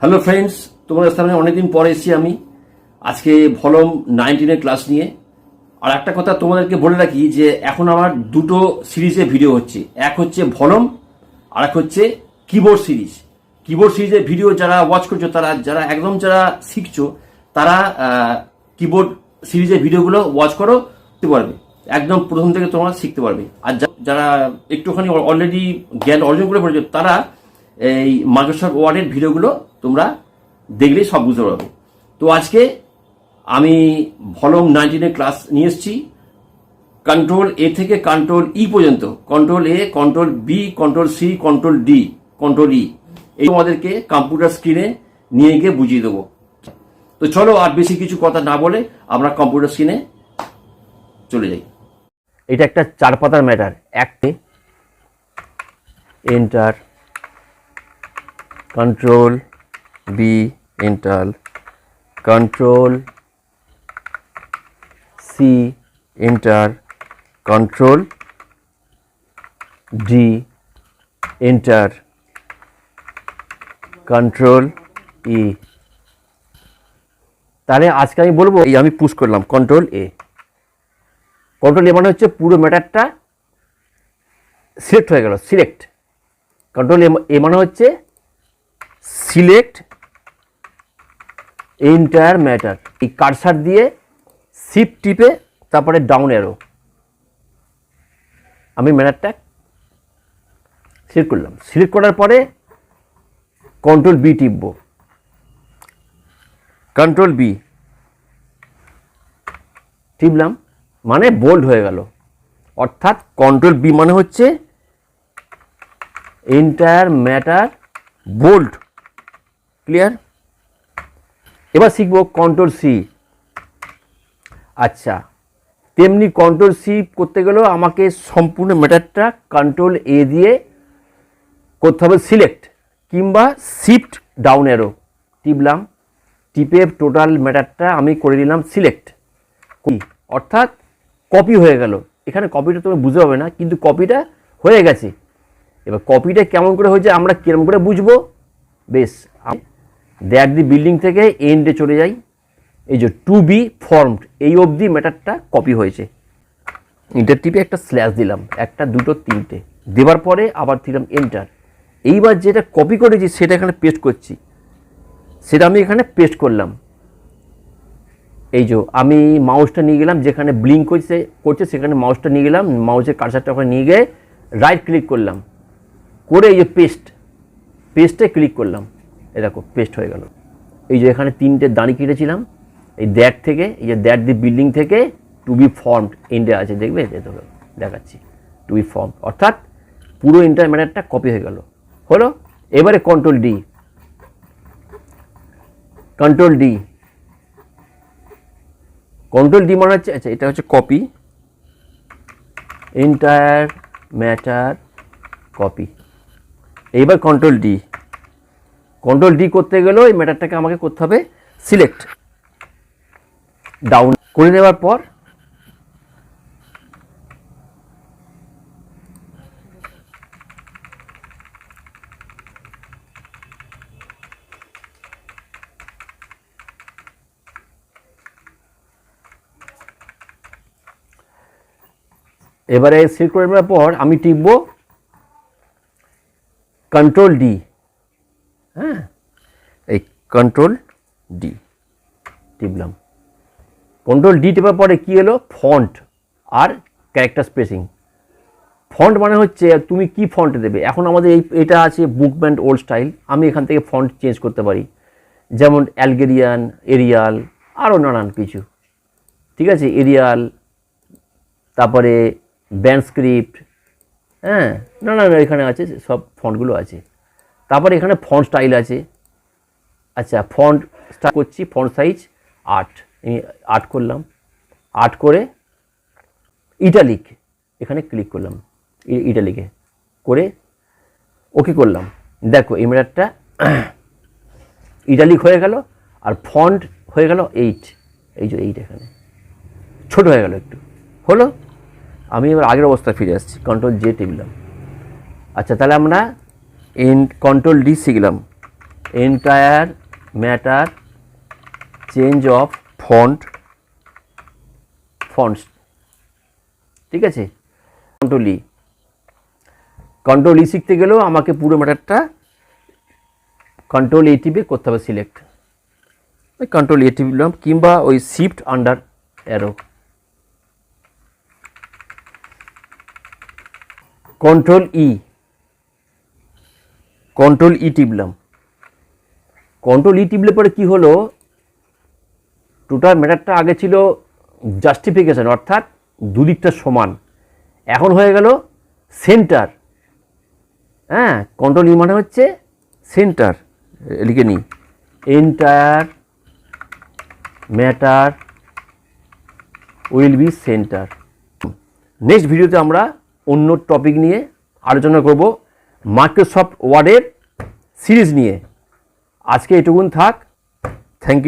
Hello friends তোমাদের সামনে অনেকদিন পরে এসেছি আমি। আজকে ভলম নাইনটিনের ক্লাস নিয়ে। আর একটা কথা তোমাদেরকে বলে রাখি যে, এখন আমার দুটো সিরিজে ভিডিও হচ্ছে। এক হচ্ছে ভলম, আর এক হচ্ছে কিবোর্ড সিরিজ কিবোর্ড সিরিজের ভিডিও যারা ওয়াচ করছ, তারা যারা একদম যারা শিখছো, তারা কিবোর্ড সিরিজের ভিডিওগুলো ওয়াচ করো শিখতে পারবে। একদম প্রথম থেকে তোমরা শিখতে পারবে। আর যারা একটুখানি অলরেডি জ্ঞান অর্জন করে পড়েছো, তারা এই মাইক্রোসফট ওয়ার্ডের ভিডিওগুলো তোমরা দেখলেই সব বুঝতে পারবে। তো আজকে আমি ভলম নাইনটিনের ক্লাস নিয়ে এসেছি। কন্ট্রোল এ থেকে কন্ট্রোল ই পর্যন্ত। Control A control B control C control D control E এই তোমাদেরকে কম্পিউটার স্ক্রিনে নিয়ে গিয়ে বুঝিয়ে দেবো। তো চলো আর বেশি কিছু কথা না বলে আমরা কম্পিউটার স্ক্রিনে চলে যাই। এটা একটা চার পাতার ম্যাটার একটি enter control B enter control C enter control D enter control E তাহলে আজকে আমি বলব, এই আমি পুশ করলাম কন্ট্রোল এ কন্ট্রোল এ মানে হচ্ছে পুরো ম্যাটারটা সিলেক্ট হয়ে গেল সিলেক্ট কন্ট্রোল এ মানে হচ্ছে সিলেক্ট এন্টায়ার ম্যাটার। এই কারসার দিয়ে শিফট টিপে তারপরে ডাউন অ্যারো আমি ম্যাটারটা সিলেক্ট করলাম। সিলেক্ট করার পরে কন্ট্রোল বি টিপব। কন্ট্রোল বি টিপলাম মানে বোল্ড হয়ে গেল। অর্থাৎ কন্ট্রোল বি মানে হচ্ছে এন্টায়ার ম্যাটার বোল্ড ক্লিয়ার এবার শিখব কন্ট্রোল সি আচ্ছা তেমনি কন্ট্রোল সি করতে গেলেও আমাকে সম্পূর্ণ ম্যাটারটা কন্ট্রোল এ দিয়ে করতে হবে সিলেক্ট কিংবা শিফট ডাউন অ্যারো টিপলাম, টিপে টোটাল ম্যাটারটা আমি করে দিলাম সিলেক্ট অর্থাৎ কপি হয়ে গেল। এখানে কপিটা তুমি বুঝতে পারবে না, কিন্তু কপিটা হয়ে গেছে। এবার কপিটা কেমন করে হয়েছে আমরা কিরম করে বুঝব? বেশ দ্যাট দি বিল্ডিং থেকে এন্ডে চলে যাই। এই যে টু বি ফর্মড এই অবধি ম্যাটারটা কপি হয়েছে। ইন্টার টিপে একটা স্ল্যাশ দিলাম, একটা, দুটো, তিনটে। দেওয়ার পরে আবার দিলাম এন্টার এইবার যেটা কপি করেছি সেটা এখানে পেস্ট করছি। সেটা আমি এখানে পেস্ট করলাম। এই যে আমি মাউসটা নিয়ে গেলাম, যেখানে ব্লিঙ্ক করছে করছে, সেখানে মাউসটা নিয়ে গেলাম মাউসের কারসারটা ওখানে নিয়ে গিয়ে রাইট ক্লিক করলাম। করে এই যে পেস্ট পেস্টে ক্লিক করলাম। এই দেখো পেস্ট হয়ে গেল। এই যে এখানে তিনটে দাঁড়ি কেটেছিলাম, এই দ্যাট থেকে, এই যে দ্যাট দি বিল্ডিং থেকে টু বি ফর্মড এন্ডে আছে, দেখবে? এই দেখো, দেখাচ্ছি। টু বি ফর্ম অর্থাৎ পুরো ইন্টার ম্যাটারটা কপি হয়ে গেল। হলো? এবারে control D control D control D মানে হচ্ছে আচ্ছা এটা হচ্ছে কপি এন্টায়ার ম্যাটার কপি এইবার কন্ট্রোল ডি কন্ট্রোল ডি করতে গেলেও এই ম্যাটারটাকে আমাকে করতে হবে সিলেক্ট। ডাউন করে নেওয়ার পর এবারে সিলেক্ট করে নেওয়ার পর আমি টিপব কন্ট্রোল ডি কন্ট্রোল ডি টিপলাম। কন্ট্রোল ডি টিপার পরে কী এলো? ফন্ট আর ক্যারেক্টার স্পেসিং ফন্ট মানে হচ্ছে তুমি কি ফন্ট দেবে? এখন আমাদের এই এটা আছে বুকব্যান্ড ওল্ড স্টাইল আমি এখান থেকে ফন্ট চেঞ্জ করতে পারি। যেমন অ্যালগেরিয়ান এরিয়াল আরও নানান কিছু। ঠিক আছে? এরিয়াল তারপরে ব্যান্ড স্ক্রিপ্ট হ্যাঁ? নানান এখানে আছে, সব ফন্টগুলো আছে। তারপরে এখানে ফন্ট স্টাইল আছে। আচ্ছা ফন্ট স্টার্ট করছি ফন্ট সাইজ আট। আমি আট করলাম। আট করে ইটালিক এখানে ক্লিক করলাম ইটালিকে করে ওকে করলাম। দেখো ইমেরারটা ইটালিক হয়ে গেল, আর ফন্ট হয়ে গেল এইট এই যে এইট এখানে। ছোট হয়ে গেল একটু। হলো? আমি এবার আগের অবস্থায় ফিরে আসছি কন্ট্রোল জে টিপলাম আচ্ছা তাহলে আমরা এন কন্ট্রোল ডি শিখলাম। Entire matter change of font fonts ঠিক আছে? কন্ট্রোল কন্ট্রোল ই শিখতে গেলেও আমাকে পুরো ম্যাটারটা কন্ট্রোল এ টিপে করতে হবে সিলেক্ট ওই কন্ট্রোল এ টিপলাম কিংবা ওই shift under arrow control E control E টিপলাম কন্ট্রোল ই টিপলে পরে কী হলো? টোটাল ম্যাটারটা আগে ছিল জাস্টিফিকেশন অর্থাৎ দুদিকটা সমান। এখন হয়ে গেল সেন্টার হ্যাঁ কন্ট্রোল ই মানে হচ্ছে সেন্টার লিখে নিই। Entire matter will be centre next ভিডিওতে আমরা অন্য টপিক নিয়ে আলোচনা করব মাইক্রোসফট ওয়ার্ডের সিরিজ নিয়ে। আজকে এটুকুন থাক। Thank you